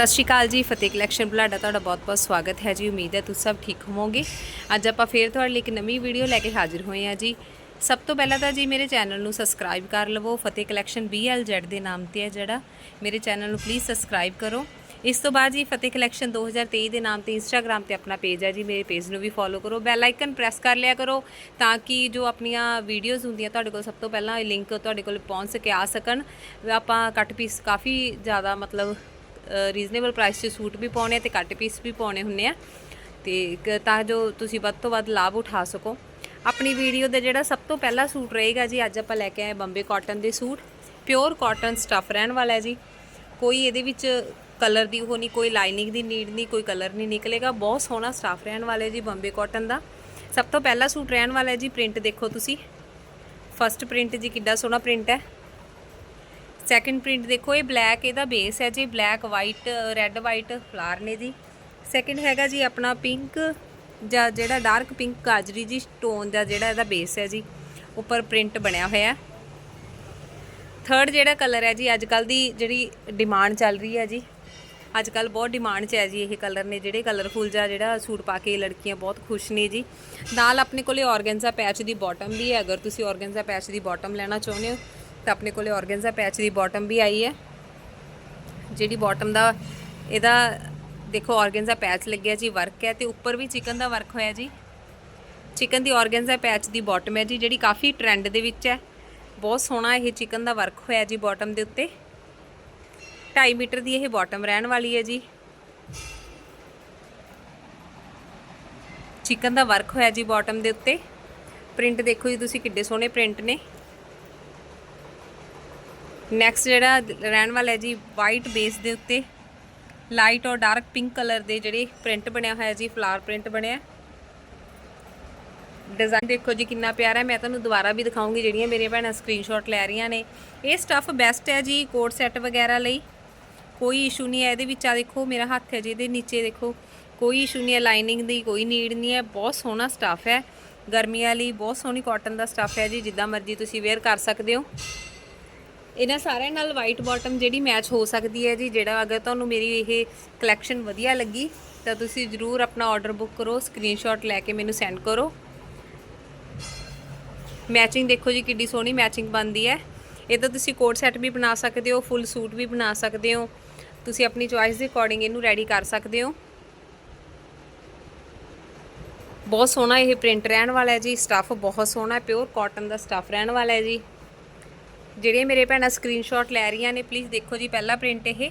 ਸਤਿ ਸ਼੍ਰੀ ਅਕਾਲ ਜੀ, ਫਤਿਹ ਕਲੈਕਸ਼ਨ ਬੁਲਾਡਾ, ਤੁਹਾਡਾ ਬਹੁਤ-ਬਹੁਤ ਸਵਾਗਤ ਹੈ ਜੀ, ਉਮੀਦ ਹੈ ਤੁਸੀਂ ਸਭ ਠੀਕ ਹੋਵੋਗੇ। ਅੱਜ ਆਪਾਂ ਫੇਰ ਤੁਹਾਡੇ ਲਈ ਇੱਕ ਨਵੀਂ ਵੀਡੀਓ ਲੈ ਕੇ ਹਾਜ਼ਰ ਹੋਏ ਹਾਂ ਜੀ। ਸਭ ਤੋਂ ਪਹਿਲਾਂ ਤਾਂ ਜੀ, ਮੇਰੇ ਚੈਨਲ ਨੂੰ ਸਬਸਕ੍ਰਾਈਬ ਕਰ ਲਵੋ, ਫਤਿਹ ਕਲੈਕਸ਼ਨ BLZ ਦੇ ਨਾਮ ਤੇ ਹੈ ਜਿਹੜਾ। ਮੇਰੇ ਚੈਨਲ ਨੂੰ ਪਲੀਜ਼ ਸਬਸਕ੍ਰਾਈਬ ਕਰੋ। ਇਸ ਤੋਂ ਬਾਅਦ ਜੀ, ਫਤਿਹ ਕਲੈਕਸ਼ਨ 2023 ਦੇ ਨਾਮ ਤੇ ਇੰਸਟਾਗ੍ਰam ਤੇ ਆਪਣਾ ਪੇਜ ਹੈ ਜੀ, ਮੇਰੇ ਪੇਜ ਨੂੰ ਵੀ ਫੋਲੋ ਕਰੋ। ਬੈਲ ਆਈਕਨ ਪ੍ਰੈਸ ਕਰ ਲਿਆ ਕਰੋ ਤਾਂ ਕਿ ਜੋ ਆਪਣੀਆਂ ਵੀਡੀਓਜ਼ ਹੁੰਦੀਆਂ, ਤੁਹਾਡੇ ਕੋਲ ਸਭ ਤੋਂ ਪਹਿਲਾਂ ਲਿੰਕ ਤੁਹਾਡੇ ਕੋਲ ਪਹੁੰਚ ਸਕੇ ਆ ਸਕਣ। ਆਪਾਂ ਕੱਟ ਪੀਸ ਕਾਫੀ ਜ਼ਿਆਦਾ ਮਤਲਬ ਰੀਜ਼ਨੇਬਲ ਪ੍ਰਾਈਸ 'ਚ ਸੂਟ ਵੀ ਪਾਉਣੇ ਆ ਤੇ ਕੱਟ ਪੀਸ ਵੀ ਪਾਉਣੇ ਹੁੰਨੇ ਆ। ਤੇ ਕ- ਤਾਂ ਜੋ ਤੁਸੀਂ ਵੱਧ ਤੋਂ ਵੱਧ ਲਾਭ ਉਠਾ ਸਕੋ। ਆਪਣੀ ਵੀਡੀਓ ਦਾ ਜਿਹੜਾ ਸਭ ਤੋਂ ਪਹਿਲਾ ਸੂਟ ਰਹੇਗਾ ਜੀ, ਅੱਜ ਆਪਾਂ ਲੈ ਕੇ ਆਏ ਬੰਬੇ ਕਾਟਨ ਦੇ ਸੂਟ। ਪਿਓਰ ਕਾਟਨ ਸਟਫ ਰਹਿਣ ਵਾਲਾ ਹੈ ਜੀ। ਕੋਈ ਇਹਦੇ ਵਿੱਚ ਕਲਰ ਦੀ ਉਹ ਨਹੀਂ, ਕੋਈ ਲਾਈਨਿੰਗ ਦੀ ਨੀਡ ਨਹੀਂ, ਕੋਈ ਕਲਰ ਨਹੀਂ ਨਿਕਲੇਗਾ। ਬਹੁਤ ਸੋਹਣਾ ਸਟਫ ਰਹਿਣ ਵਾਲਾ ਹੈ ਜੀ ਬੰਬੇ ਕਾਟਨ ਦਾ। ਸਭ ਤੋਂ ਪਹਿਲਾ ਸੂਟ ਰਹਿਣ ਵਾਲਾ ਹੈ ਜੀ ਪ੍ਰਿੰਟ ਦੇਖੋ ਤੁਸੀਂ। ਫਸਟ ਪ੍ਰਿੰਟ ਜੀ ਕਿੱਡਾ ਸੋਹਣਾ ਪ੍ਰਿੰਟ ਹੈ। ਸੈਕੰਡ ਪ੍ਰਿੰਟ ਦੇਖੋ, ਇਹ ਬਲੈਕ ਇਹਦਾ ਬੇਸ ਹੈ ਜੀ black white red white flower ਨੇ ਜੀ। ਸੈਕੰਡ ਹੈਗਾ ਜੀ ਆਪਣਾ ਪਿੰਕ ਜਾਂ ਜਿਹੜਾ ਡਾਰਕ ਪਿੰਕ ਗਾਜਰੀ ਜੀ ਸਟੋਨ ਦਾ ਜਿਹੜਾ ਇਹਦਾ ਬੇਸ ਹੈ ਜੀ, ਉੱਪਰ ਪ੍ਰਿੰਟ ਬਣਿਆ ਹੋਇਆ ਥਰਡ ਜਿਹੜਾ ਕਲਰ ਹੈ ਜੀ ਅੱਜ ਕੱਲ ਦੀ ਜਿਹੜੀ ਡਿਮਾਂਡ ਚੱਲ ਰਹੀ ਹੈ ਜੀ ਅੱਜ ਕੱਲ ਬਹੁਤ ਡਿਮਾਂਡ 'ਚ ਹੈ ਜੀ ਇਹ ਕਲਰ ਨੇ, ਜਿਹੜੇ ਕਲਰਫੁਲ ਜਾਂ ਜਿਹੜਾ ਸੂਟ ਪਾ ਕੇ ਲੜਕੀਆਂ ਬਹੁਤ ਖੁਸ਼ ਨੇ ਜੀ। ਨਾਲ ਆਪਣੇ ਕੋਲੇ ਔਰਗੈਂਜ਼ਾ ਪੈਚ ਦੀ ਬਾਟਮ ਵੀ ਹੈ, ਅਗਰ ਤੁਸੀਂ ਔਰਗੈਂਜ਼ਾ ਪੈਚ ਦੀ ਬਾਟਮ ਲੈਣਾ ਚਾਹੁੰਦੇ ਹੋ ਤਾਂ ਆਪਣੇ ਕੋਲੇ ਔਰਗਨਜ਼ਾ ਪੈਚ ਦੀ ਬਾਟਮ ਵੀ ਆਈ ਹੈ। ਜਿਹੜੀ ਬਾਟਮ ਦਾ ਇਹਦਾ ਦੇਖੋ ਔਰਗਨਜ਼ਾ ਪੈਚ ਲੱਗਿਆ ਜੀ ਵਰਕ ਹੈ ਤੇ ਉੱਪਰ ਵੀ ਚਿਕਨ ਦਾ ਵਰਕ ਹੋਇਆ ਜੀ। ਚਿਕਨ ਦੀ ਔਰਗਨਜ਼ਾ ਪੈਚ ਦੀ ਬਾਟਮ ਹੈ ਜੀ, ਜਿਹੜੀ ਕਾਫੀ ਟ੍ਰੈਂਡ ਦੇ ਵਿੱਚ ਹੈ। ਬਹੁਤ ਸੋਹਣਾ ਇਹ ਚਿਕਨ ਦਾ ਵਰਕ ਹੋਇਆ ਜੀ ਬਾਟਮ ਦੇ ਉੱਤੇ। 2.5 ਮੀਟਰ ਦੀ ਇਹ ਬਾਟਮ ਰਹਿਣ ਵਾਲੀ ਹੈ ਜੀ। ਚਿਕਨ ਦਾ ਵਰਕ ਹੋਇਆ ਜੀ ਬਾਟਮ ਦੇ ਉੱਤੇ। ਪ੍ਰਿੰਟ ਦੇਖੋ ਜੀ ਤੁਸੀਂ ਕਿੱਡੇ ਸੋਹਣੇ ਪ੍ਰਿੰਟ ਨੇ। ਨੈਕਸਟ ਜਿਹੜਾ ਰਹਿਣ ਵਾਲਾ ਹੈ ਜੀ ਵਾਈਟ ਬੇਸ ਦੇ ਉੱਤੇ ਲਾਈਟ ਔਰ ਡਾਰਕ ਪਿੰਕ ਕਲਰ ਦੇ ਜਿਹੜੇ ਪ੍ਰਿੰਟ ਬਣਿਆ ਹੋਇਆ ਜੀ ਫਲਾਰ ਪ੍ਰਿੰਟ ਬਣਿਆ। ਡਿਜ਼ਾਈਨ ਦੇਖੋ ਜੀ ਕਿੰਨਾ ਪਿਆਰਾ ਹੈ, ਮੈਂ ਤੁਹਾਨੂੰ ਦੁਬਾਰਾ ਵੀ ਦਿਖਾਉਂਗੀ ਜਿਹੜੀਆਂ ਮੇਰੀਆਂ ਭੈਣਾਂ ਸਕਰੀਨਸ਼ਾਟ ਲੈ ਰਹੀਆਂ ਨੇ। ਇਹ ਸਟੱਫ ਬੈਸਟ ਹੈ ਜੀ ਕੋਟ ਸੈੱਟ ਵਗੈਰਾ ਲਈ। ਕੋਈ ਇਸ਼ੂ ਨਹੀਂ ਹੈ, ਇਹਦੇ ਵਿੱਚ ਆ ਦੇਖੋ, ਮੇਰਾ ਹੱਥ ਹੈ ਜੀ, ਇਹਦੇ ਨੀਚੇ ਦੇਖੋ। ਕੋਈ ਇਸ਼ੂ ਨਹੀਂ ਹੈ ਲਾਈਨਿੰਗ ਦੀ ਕੋਈ ਨੀਡ ਨਹੀਂ ਹੈ, ਬਹੁਤ ਸੋਹਣਾ ਸਟੱਫ ਹੈ। ਗਰਮੀਆਂ ਲਈ ਬਹੁਤ ਸੋਹਣੀ ਕਾਟਨ ਦਾ ਸਟੱਫ ਹੈ ਜੀ, ਜਿੱਦਾਂ ਮਰਜ਼ੀ ਤੁਸੀਂ ਵੇਅਰ ਕਰ ਸਕਦੇ ਹੋ। ਇਹਨਾਂ ਸਾਰਿਆਂ ਨਾਲ ਵਾਈਟ ਬਾਟਮ ਜਿਹੜੀ ਮੈਚ ਹੋ ਸਕਦੀ ਹੈ ਜੀ, ਜਿਹੜਾ ਅਗਰ ਤੁਹਾਨੂੰ ਮੇਰੀ ਇਹ ਕਲੈਕਸ਼ਨ ਵਧੀਆ ਲੱਗੀ, ਤਾਂ ਤੁਸੀਂ ਜਰੂਰ ਆਪਣਾ ਆਰਡਰ ਬੁੱਕ ਕਰੋ ਸਕਰੀਨਸ਼ਾਟ ਲੈ ਕੇ ਮੈਨੂੰ ਸੈਂਡ ਕਰੋ। ਮੈਚਿੰਗ ਦੇਖੋ ਜੀ ਕਿੱਡੀ ਸੋਹਣੀ ਮੈਚਿੰਗ ਬਣਦੀ ਹੈ। ਇਹ ਤਾਂ ਤੁਸੀਂ ਕੋਟ ਸੈੱਟ ਵੀ ਬਣਾ ਸਕਦੇ ਹੋ ਫੁੱਲ ਸੂਟ ਵੀ ਬਣਾ ਸਕਦੇ ਹੋ। ਤੁਸੀਂ ਆਪਣੀ ਚੁਆਇਸ ਦੇ ਅਕੋਰਡਿੰਗ ਇਹਨੂੰ ਰੈਡੀ ਕਰ ਸਕਦੇ ਹੋ। ਬਹੁਤ ਸੋਹਣਾ ਇਹ ਪ੍ਰਿੰਟ ਰਹਿਣ ਵਾਲਾ ਹੈ ਜੀ ਸਟੱਫ ਬਹੁਤ ਸੋਹਣਾ ਪਿਓਰ ਕਾਟਨ ਦਾ ਸਟੱਫ ਰਹਿਣ ਵਾਲਾ ਹੈ ਜੀ। ਜਿਹੜੇ ਮੇਰੇ ਭੈਣਾਂ ਸਕਰੀਨਸ਼ਾਟ ਲੈ ਰਹੀਆਂ ਨੇ ਪਲੀਜ਼ ਦੇਖੋ ਜੀ ਪਹਿਲਾ ਪ੍ਰਿੰਟ ਇਹ।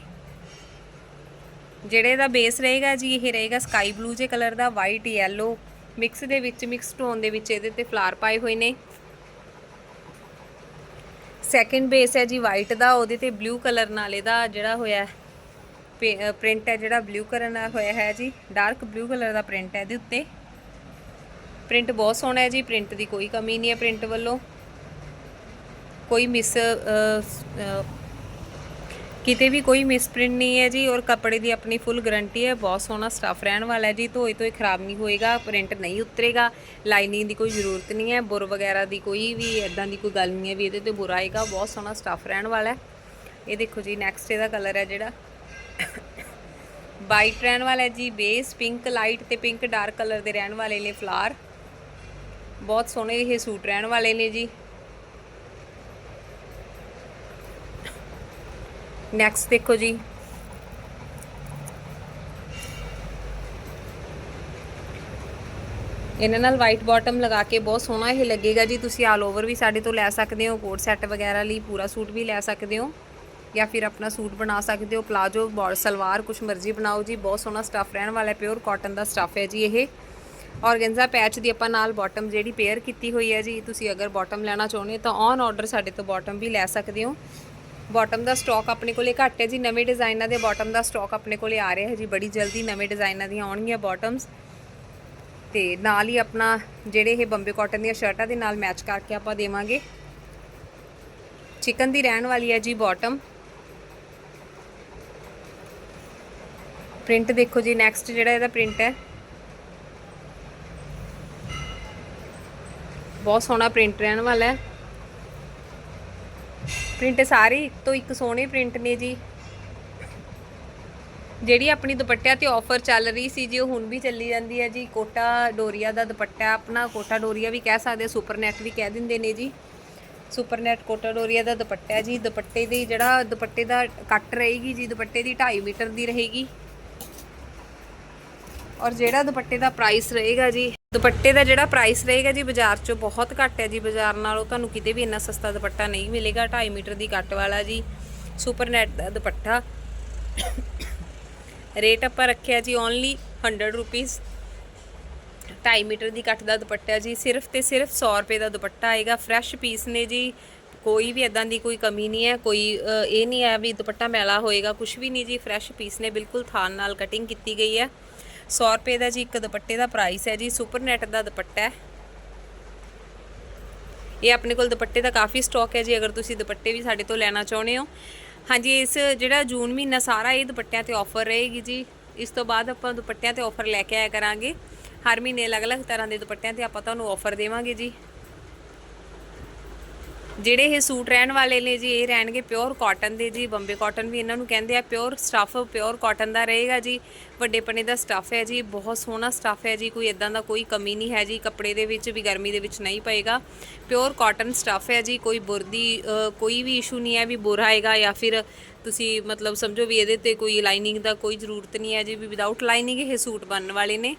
ਜਿਹੜੇ ਦਾ ਬੇਸ ਰਹੇਗਾ ਜੀ, ਇਹ ਰਹੇਗਾ ਸਕਾਈ ਬਲੂ ਜੇ ਕਲਰ ਦਾ ਵਾਈਟ ਯੈਲੋ ਮਿਕਸ ਦੇ ਵਿੱਚ ਮਿਕਸ ਟੋਨ ਦੇ ਵਿੱਚ ਇਹਦੇ ਤੇ ਫਲਾਰ ਪਾਏ ਹੋਏ ਨੇ। ਸੈਕੰਡ ਬੇਸ ਹੈ ਜੀ ਵਾਈਟ ਦਾ, ਉਹਦੇ ਤੇ ਬਲੂ ਕਲਰ ਨਾਲ ਇਹਦਾ ਜਿਹੜਾ ਹੋਇਆ ਪ੍ਰਿੰਟ ਹੈ ਜਿਹੜਾ ਬਲੂ ਕਲਰ ਨਾਲ ਹੋਇਆ ਹੈ ਜੀ। ਡਾਰਕ ਬਲੂ ਕਲਰ ਦਾ ਪ੍ਰਿੰਟ ਹੈ ਇਹਦੇ ਉੱਤੇ। ਪ੍ਰਿੰਟ ਬਹੁਤ ਸੋਹਣਾ ਹੈ ਜੀ ਪ੍ਰਿੰਟ ਦੀ ਕੋਈ ਕਮੀ ਨਹੀਂ ਹੈ ਪ੍ਰਿੰਟ ਵੱਲੋਂ। ਕੋਈ ਮਿਸ ਕਿਤੇ ਵੀ ਕੋਈ ਮਿਸਪ੍ਰਿੰਟ ਨਹੀਂ ਹੈ ਜੀ ਔਰ ਕੱਪੜੇ ਦੀ ਆਪਣੀ ਫੁੱਲ ਗਾਰੰਟੀ ਹੈ। ਬਹੁਤ ਸੋਹਣਾ ਸਟੱਫ ਰਹਿਣ ਵਾਲਾ ਹੈ ਜੀ। ਧੋਏ ਧੋਏ ਖਰਾਬ ਨਹੀਂ ਹੋਏਗਾ ਪ੍ਰਿੰਟ ਨਹੀਂ ਉਤਰੇਗਾ ਲਾਈਨਿੰਗ ਦੀ ਕੋਈ ਜ਼ਰੂਰਤ ਨਹੀਂ ਹੈ। ਬੁਰ ਵਗੈਰਾ ਦੀ ਕੋਈ ਵੀ ਇਦਾਂ ਦੀ ਕੋਈ ਗੱਲ ਨਹੀਂ ਹੈ ਵੀ ਇਹਦੇ ਤੇ ਬੁਰਾ ਆਏਗਾ। ਬਹੁਤ ਸੋਹਣਾ ਸਟੱਫ ਰਹਿਣ ਵਾਲਾ ਹੈ। ਇਹ ਦੇਖੋ ਜੀ ਨੈਕਸਟ ਇਹਦਾ ਕਲਰ ਹੈ ਜਿਹੜਾ। ਵਾਈਟ ਰਹਿਣ ਵਾਲਾ ਹੈ ਜੀ ਬੇਸ ਪਿੰਕ ਲਾਈਟ ਤੇ ਪਿੰਕ ਡਾਰਕ ਕਲਰ ਦੇ ਰਹਿਣ ਵਾਲੇ ਨੇ ਫਲਾਰ ਬਹੁਤ ਸੋਹਣੇ ਇਹ ਸੂਟ ਰਹਿਣ ਵਾਲੇ ਨੇ ਜੀ। ਨੈਕਸਟ ਦੇਖੋ ਜੀ। ਇਹਨਾਂ ਨਾਲ ਵਾਈਟ ਬਾਟਮ ਲਗਾ ਕੇ ਬਹੁਤ ਸੋਹਣਾ ਇਹ ਲੱਗੇਗਾ ਜੀ। ਤੁਸੀਂ ਆਲ ਓਵਰ ਵੀ ਸਾਡੇ ਤੋਂ ਲੈ ਸਕਦੇ ਹੋ ਕੋਟ ਸੈੱਟ ਵਗੈਰਾ ਲਈ ਪੂਰਾ ਸੂਟ ਵੀ ਲੈ ਸਕਦੇ ਹੋ। ਜਾਂ ਫਿਰ ਆਪਣਾ ਸੂਟ ਬਣਾ ਸਕਦੇ ਹੋ ਪਲਾਜੋ ਬੌਰ ਸਲਵਾਰ, ਕੁਛ ਮਰਜ਼ੀ ਬਣਾਓ ਜੀ। ਬਹੁਤ ਸੋਹਣਾ ਸਟੱਫ ਰਹਿਣ ਵਾਲਾ ਹੈ ਪਿਓਰ ਕਾਟਨ ਦਾ ਸਟੱਫ ਹੈ ਜੀ ਇਹ। ਔਰਗੈਂਜ਼ਾ ਪੈਚ ਦੀ ਆਪਾਂ ਨਾਲ ਬਾਟਮ ਜਿਹੜੀ ਪੇਅਰ ਕੀਤੀ ਹੋਈ ਹੈ ਜੀ। ਤੁਸੀਂ ਅਗਰ ਬਾਟਮ ਲੈਣਾ ਚਾਹੁੰਦੇ ਹੋ ਤਾਂ ਔਨ ਆਰਡਰ ਸਾਡੇ ਤੋਂ ਬਾਟਮ ਵੀ ਲੈ ਸਕਦੇ ਹੋ। ਬਾਟਮ ਦਾ ਸਟਾਕ ਆਪਣੇ ਕੋਲੇ ਘੱਟ ਹੈ ਜੀ, ਨਵੇਂ ਡਿਜ਼ਾਈਨਾਂ ਦੇ ਬਾਟਮ ਦਾ ਸਟਾਕ ਆਪਣੇ ਕੋਲੇ ਆ ਰਿਹਾ ਹੈ ਜੀ, ਬੜੀ ਜਲਦੀ ਨਵੇਂ ਡਿਜ਼ਾਈਨਾਂ ਦੀਆਂ ਆਉਣਗੀਆਂ ਬਾਟਮਸ ਤੇ ਨਾਲ ਹੀ ਆਪਣਾ ਜਿਹੜੇ ਇਹ ਬੰਬੇ ਕਾਟਨ ਦੀਆਂ ਸ਼ਰਟਾਂ ਦੇ ਨਾਲ ਮੈਚ ਕਰਕੇ ਆਪਾਂ ਦੇਵਾਂਗੇ। ਚਿਕਨ ਦੀ ਰਹਿਣ ਵਾਲੀ ਹੈ ਜੀ ਬਾਟਮ ਪ੍ਰਿੰਟ ਦੇਖੋ ਜੀ ਨੈਕਸਟ ਜਿਹੜਾ ਇਹਦਾ ਪ੍ਰਿੰਟ ਹੈ। ਬਹੁਤ ਸੋਹਣਾ ਪ੍ਰਿੰਟ ਰਹਿਣ ਵਾਲਾ ਹੈ। ਪ੍ਰਿੰਟ ਸਾਰੇ ਇੱਕ ਤੋਂ ਇੱਕ ਸੋਹਣੇ ਪ੍ਰਿੰਟ ਨੇ ਜੀ। ਜਿਹੜੀ ਆਪਣੀ ਦੁਪੱਟਿਆਂ ਤੇ ਆਫਰ ਚੱਲ ਰਹੀ ਸੀ ਜੀ, ਉਹ ਹੁਣ ਵੀ ਚੱਲੀ ਜਾਂਦੀ ਹੈ ਜੀ। ਕੋਟਾ ਡੋਰੀਆ ਦਾ ਦੁਪੱਟਾ, ਆਪਣਾ ਕੋਟਾ ਡੋਰੀਆ ਵੀ ਕਹਿ ਸਕਦੇ ਸੁਪਰ ਨੈਟ ਵੀ ਕਹਿ ਦਿੰਦੇ ਨੇ ਜੀ। ਸੁਪਰ ਨੈਟ ਕੋਟਾ ਡੋਰੀਆ ਦਾ ਦੁਪੱਟਾ ਹੈ ਜੀ, ਦੁਪੱਟੇ ਦੀ ਜਿਹੜਾ ਦੁਪੱਟੇ ਦਾ ਕੱਟ ਰਹੇਗੀ ਜੀ, ਦੁਪੱਟੇ ਦੀ 2.5 ਮੀਟਰ ਦੀ ਰਹੇਗੀ। ਔਰ ਜਿਹੜਾ ਦੁਪੱਟੇ ਦਾ ਪ੍ਰਾਈਸ ਰਹੇਗਾ ਜੀ ਦੁਪੱਟੇ ਦਾ ਜਿਹੜਾ ਪ੍ਰਾਈਸ ਰਹੇਗਾ ਜੀ ਬਾਜ਼ਾਰ 'ਚੋਂ ਬਹੁਤ ਘੱਟ ਹੈ ਜੀ, ਬਾਜ਼ਾਰ ਨਾਲੋਂ ਤੁਹਾਨੂੰ ਕਿਤੇ ਵੀ ਇੰਨਾ ਸਸਤਾ ਦੁਪੱਟਾ ਨਹੀਂ ਮਿਲੇਗਾ। 2.5 ਮੀਟਰ ਦੀ ਕੱਟ ਵਾਲਾ ਜੀ ਸੁਪਰ ਨੈਟ ਦਾ ਦੁਪੱਟਾ। ਰੇਟ ਆਪਾਂ ਰੱਖਿਆ ਜੀ ਓਨਲੀ 100 ਰੁਪੀਸ 2.5 ਮੀਟਰ ਦੀ ਕੱਟ ਦਾ ਦੁਪੱਟਾ ਜੀ, ਸਿਰਫ ਤੇ ਸਿਰਫ 100 ਰੁਪਏ ਦਾ ਦੁਪੱਟਾ ਆਏਗਾ। ਫਰੈਸ਼ ਪੀਸ ਨੇ ਜੀ, ਕੋਈ ਵੀ ਇਦਾਂ ਦੀ ਕੋਈ ਕਮੀ ਨਹੀਂ ਹੈ, ਕੋਈ ਇਹ ਨਹੀਂ ਹੈ ਵੀ ਦੁਪੱਟਾ ਮੈਲਾ ਹੋਏਗਾ ਕੁਝ ਵੀ ਨਹੀਂ ਜੀ। ਫਰੈਸ਼ ਪੀਸ ਨੇ ਬਿਲਕੁਲ ਥਾਨ ਨਾਲ ਕਟਿੰਗ ਕੀਤੀ ਗਈ ਹੈ। 100 ਰੁਪਏ ਦਾ ਜੀ, ਇੱਕ ਦੁਪੱਟੇ ਦਾ ਪ੍ਰਾਈਸ ਹੈ ਜੀ ਸੁਪਰ ਨੈਟ ਦਾ ਦੁਪੱਟਾ ਹੈ। ਇਹ ਆਪਣੇ ਕੋਲ ਦੁਪੱਟੇ ਦਾ ਕਾਫੀ ਸਟਾਕ ਹੈ ਜੀ, ਅਗਰ ਤੁਸੀਂ ਦੁਪੱਟੇ ਵੀ ਸਾਡੇ ਤੋਂ ਲੈਣਾ ਚਾਹੁੰਦੇ ਹੋ। ਹਾਂਜੀ, ਇਸ ਜਿਹੜਾ ਜੂਨ ਮਹੀਨਾ ਸਾਰਾ ਇਹ ਦੁਪੱਟਿਆਂ ਤੇ ਆਫਰ ਰਹੇਗੀ ਜੀ। ਇਸ ਤੋਂ ਬਾਅਦ ਆਪਾਂ ਦੁਪੱਟਿਆਂ ਤੇ ਆਫਰ ਲੈ ਕੇ ਆਇਆ ਕਰਾਂਗੇ। ਹਰ ਮਹੀਨੇ ਅਲੱਗ-ਅਲੱਗ ਤਰ੍ਹਾਂ ਦੇ ਦੁਪੱਟਿਆਂ ਤੇ ਆਪਾਂ ਤੁਹਾਨੂੰ ਆਫਰ ਦੇਵਾਂਗੇ ਜੀ। ਜਿਹੜੇ ਇਹ ਸੂਟ ਰਹਿਣ ਵਾਲੇ ਨੇ ਜੀ ਇਹ ਰਹਿਣਗੇ ਪਿਓਰ ਕਾਟਨ ਦੇ ਜੀ ਬੰਬੇ ਕਾਟਨ ਵੀ ਇਹਨਾਂ ਨੂੰ ਕਹਿੰਦੇ ਆ ਪਿਓਰ ਸਟੱਫ ਪਿਓਰ ਕਾਟਨ ਦਾ ਰਹੇਗਾ ਜੀ ਵੱਡੇ ਪਨੇ ਦਾ ਸਟੱਫ ਹੈ ਜੀ ਬਹੁਤ ਸੋਹਣਾ ਸਟੱਫ ਹੈ ਜੀ ਕੋਈ ਇਦਾਂ ਦਾ ਕੋਈ ਕਮੀ ਨਹੀਂ ਹੈ ਜੀ ਕੱਪੜੇ ਦੇ ਵਿੱਚ ਵੀ ਗਰਮੀ ਦੇ ਵਿੱਚ ਨਹੀਂ ਪਏਗਾ। ਪਿਓਰ ਕਾਟਨ ਸਟੱਫ ਹੈ ਜੀ ਕੋਈ ਬੁਰਦੀ ਅ, ਕੋਈ ਵੀ ਇਸ਼ੂ ਨਹੀਂ ਹੈ ਵੀ ਬੁਰ ਆਏਗਾ ਜਾਂ ਫਿਰ ਤੁਸੀਂ ਮਤਲਬ ਸਮਝੋ ਵੀ ਇਹਦੇ ਤੇ ਕੋਈ ਲਾਈਨਿੰਗ ਦਾ ਕੋਈ ਜ਼ਰੂਰਤ ਨਹੀਂ ਹੈ ਜੀ ਵੀ ਵਿਦਆਊਟ ਲਾਈਨਿੰਗ ਇਹ ਸੂਟ ਬਣਨ ਵਾਲੇ ਨੇ।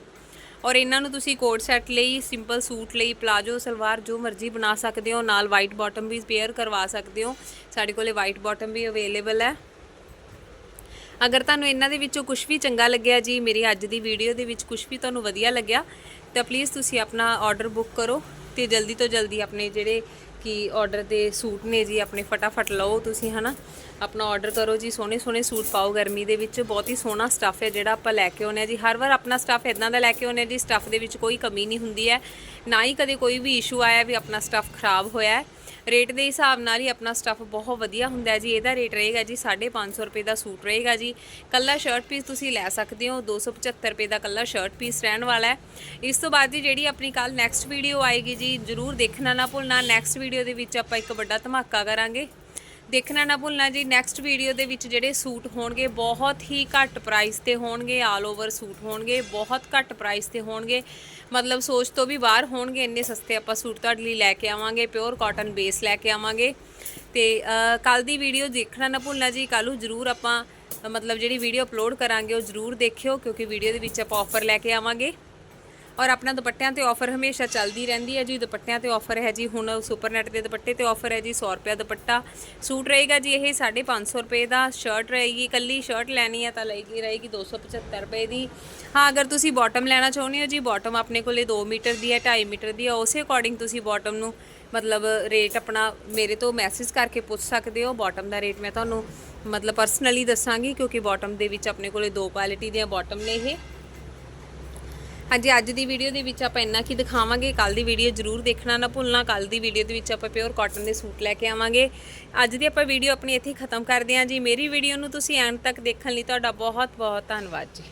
ਔਰ ਇਹਨਾਂ ਨੂੰ ਤੁਸੀਂ ਕੋਟ ਸੈੱਟ ਲਈ, ਸਿੰਪਲ ਸੂਟ ਲਈ, ਪਲਾਜੋ, ਸਲਵਾਰ, ਜੋ ਮਰਜ਼ੀ ਬਣਾ ਸਕਦੇ ਹੋ, ਨਾਲ ਵਾਈਟ ਬਾਟਮ ਵੀ ਪੇਅਰ ਕਰਵਾ ਸਕਦੇ ਹੋ। ਸਾਡੇ ਕੋਲੇ ਵਾਈਟ ਬਾਟਮ ਵੀ ਅਵੇਲੇਬਲ ਹੈ। ਅਗਰ ਤੁਹਾਨੂੰ ਇਹਨਾਂ ਦੇ ਵਿੱਚੋਂ ਕੁਝ ਵੀ ਚੰਗਾ ਲੱਗਿਆ ਜੀ, ਮੇਰੀ ਅੱਜ ਦੀ ਵੀਡੀਓ ਦੇ ਵਿੱਚ ਕੁਝ ਵੀ ਤੁਹਾਨੂੰ ਵਧੀਆ ਲੱਗਿਆ, ਤਾਂ ਪਲੀਜ਼ ਤੁਸੀਂ ਆਪਣਾ ਆਰਡਰ ਬੁੱਕ ਕਰੋ ਤੇ ਜਲਦੀ ਤੋਂ ਜਲਦੀ ਆਪਣੇ ਜਿਹੜੇ ਕਿ ਆਰਡਰ ਦੇ ਸੂਟ ਨੇ ਜੀ, ਆਪਣੇ ਫਟਾਫਟ ਲਓ ਤੁਸੀਂ, ਹਨਾ? ਆਪਣਾ ਆਰਡਰ ਕਰੋ ਜੀ, ਸੋਹਣੇ ਸੋਹਣੇ ਸੂਟ ਪਾਓ ਗਰਮੀ ਦੇ ਵਿੱਚ, ਬਹੁਤ ਹੀ ਸੋਹਣਾ ਸਟੱਫ ਹੈ ਜਿਹੜਾ ਆਪਾਂ ਲੈ ਕੇ ਆਉਂਦੇ ਹਾਂ ਜੀ। ਹਰ ਵਾਰ ਆਪਣਾ ਸਟੱਫ ਇਦਾਂ ਦਾ ਲੈ ਕੇ ਆਉਂਦੇ ਹਾਂ ਜੀ ਸਟੱਫ ਦੇ ਵਿੱਚ ਕੋਈ ਕਮੀ ਨਹੀਂ ਹੁੰਦੀ ਹੈ। ਨਾ ਹੀ ਕਦੇ ਕੋਈ ਵੀ ਇਸ਼ੂ ਆਇਆ ਵੀ ਆਪਣਾ ਸਟੱਫ ਖਰਾਬ ਹੋਇਆ ਹੈ। ਰੇਟ ਦੇ ਹਿਸਾਬ ਨਾਲ ਹੀ ਆਪਣਾ ਸਟੱਫ ਬਹੁਤ ਵਧੀਆ ਹੁੰਦਾ ਹੈ ਜੀ। ਇਹਦਾ ਰੇਟ ਰਹੇਗਾ ਜੀ 550 ਰੁਪਏ ਦਾ ਸੂਟ ਰਹੇਗਾ ਜੀ। ਕੱਲਾ ਸ਼ਰਟ ਪੀਸ ਤੁਸੀਂ ਲੈ ਸਕਦੇ ਹੋ। 275 ਰੁਪਏ ਦਾ ਕੱਲਾ ਸ਼ਰਟ ਪੀਸ ਰਹਿਣ ਵਾਲਾ ਹੈ। ਇਸ ਤੋਂ ਬਾਅਦ ਜੀ ਜਿਹੜੀ ਆਪਣੀ ਕੱਲ ਨੈਕਸਟ ਵੀਡੀਓ ਆਏਗੀ ਜੀ, ਜਰੂਰ ਦੇਖਣਾ ਨਾ ਭੁੱਲਣਾ। ਨੈਕਸਟ ਵੀਡੀਓ ਦੇ ਵਿੱਚ ਆਪਾਂ ਇੱਕ ਵੱਡਾ ਧਮਾਕਾ ਕਰਾਂਗੇ। ਦੇਖਣਾ ਨਾ ਭੁੱਲਣਾ ਜੀ ਨੈਕਸਟ ਵੀਡੀਓ ਦੇ ਵਿੱਚ ਜਿਹੜੇ ਸੂਟ ਹੋਣਗੇ, ਬਹੁਤ ਹੀ ਘੱਟ ਪ੍ਰਾਈਸ ਤੇ ਹੋਣਗੇ ਆਲ ਓਵਰ ਸੂਟ ਹੋਣਗੇ, ਬਹੁਤ ਘੱਟ ਪ੍ਰਾਈਸ ਤੇ ਹੋਣਗੇ। ਮਤਲਬ ਸੋਚ ਤੋਂ ਵੀ ਬਾਹਰ ਹੋਣਗੇ, ਇੰਨੇ ਸਸਤੇ ਆਪਾਂ ਸੂਟ ਤੁਹਾਡੇ ਲਈ ਲੈ ਕੇ ਆਵਾਂਗੇ ਪਿਓਰ ਕਾਟਨ ਬੇਸ ਲੈ ਕੇ ਆਵਾਂਗੇ। ਤੇ ਕੱਲ ਦੀ ਵੀਡੀਓ ਦੇਖਣਾ ਨਾ ਭੁੱਲਣਾ ਜੀ, ਕੱਲ੍ਹ ਨੂੰ ਜ਼ਰੂਰ ਆਪਾਂ, ਮਤਲਬ ਜਿਹੜੀ ਵੀਡੀਓ ਅਪਲੋਡ ਕਰਾਂਗੇ, ਉਹ ਜ਼ਰੂਰ ਦੇਖਿਓ, ਕਿਉਂਕਿ ਵੀਡੀਓ ਦੇ ਵਿੱਚ ਆਪਾਂ ਆਫਰ ਲੈ ਕੇ ਆਵਾਂਗੇ। ਔਰ ਆਪਣਾ ਦੁਪੱਟਿਆਂ ਤੇ ਆਫਰ ਹਮੇਸ਼ਾ ਚੱਲਦੀ ਰਹਿੰਦੀ ਹੈ ਜੀ। ਦੁਪੱਟਿਆਂ ਤੇ ਆਫਰ ਹੈ ਜੀ। ਹੁਣ ਸੁਪਰਨੈਟ ਦੇ ਦੁਪੱਟੇ ਤੇ ਆਫਰ ਹੈ ਜੀ 100 ਰੁਪਏ ਦੁਪੱਟਾ। ਸੂਟ ਰਹੇਗਾ ਜੀ ਇਹ 550 ਰੁਪਏ ਦਾ। ਸ਼ਰਟ ਰਹੇਗੀ, ਕੱਲੀ ਸ਼ਰਟ ਲੈਣੀ ਹੈ ਤਾਂ ਲਏਗੀ, ਰਹੇਗੀ 275 ਰੁਪਏ ਦੀ। ਹਾਂ, ਅਗਰ ਤੁਸੀਂ ਬਾਟਮ ਲੈਣਾ ਚਾਹੁੰਦੇ ਹੋ ਜੀ ਬਾਟਮ ਆਪਣੇ ਕੋਲੇ 2 ਮੀਟਰ ਦੀ ਹੈ 2.5 ਮੀਟਰ ਦੀ ਹੈ, ਉਸੇ ਅਕੋਰਡਿੰਗ ਤੁਸੀਂ ਬਾਟਮ ਨੂੰ ਮਤਲਬ ਰੇਟ ਆਪਣਾ ਮੇਰੇ ਤੋਂ ਮੈਸੇਜ ਕਰਕੇ ਪੁੱਛ ਸਕਦੇ ਹੋ। ਬਾਟਮ ਦਾ ਰੇਟ ਮੈਂ ਤੁਹਾਨੂੰ ਮਤਲਬ ਪਰਸਨਲੀ ਦੱਸਾਂਗੀ, ਕਿਉਂਕਿ ਬਾਟਮ ਦੇ ਵਿੱਚ ਆਪਣੇ ਕੋਲੇ ਦੋ ਕੁਆਲਿਟੀ ਦੀਆਂ ਬਾਟਮ ਨੇ ਇਹ। ਹਾਂਜੀ, ਅੱਜ ਦੀ ਵੀਡੀਓ ਦੇ ਵਿੱਚ ਆਪਾਂ ਇੰਨਾ ਕੀ ਦਿਖਾਵਾਂਗੇ? ਕੱਲ ਦੀ ਵੀਡੀਓ ਜਰੂਰ ਦੇਖਣਾ ਨਾ ਭੁੱਲਣਾ। ਕੱਲ ਦੀ ਵੀਡੀਓ ਦੇ ਵਿੱਚ ਆਪਾਂ ਪਿਓਰ ਕਾਟਨ ਦੇ ਸੂਟ ਲੈ ਕੇ ਆਵਾਂਗੇ। ਅੱਜ ਦੀ ਆਪਾਂ ਵੀਡੀਓ ਆਪਣੀ ਇੱਥੇ ਖਤਮ ਕਰਦੇ ਹਾਂ ਜੀ। ਮੇਰੀ ਵੀਡੀਓ ਨੂੰ ਤੁਸੀਂ ਐਂਡ ਤੱਕ ਦੇਖਣ ਲਈ ਤੁਹਾਡਾ ਬਹੁਤ ਬਹੁਤ ਧੰਨਵਾਦ ਜੀ।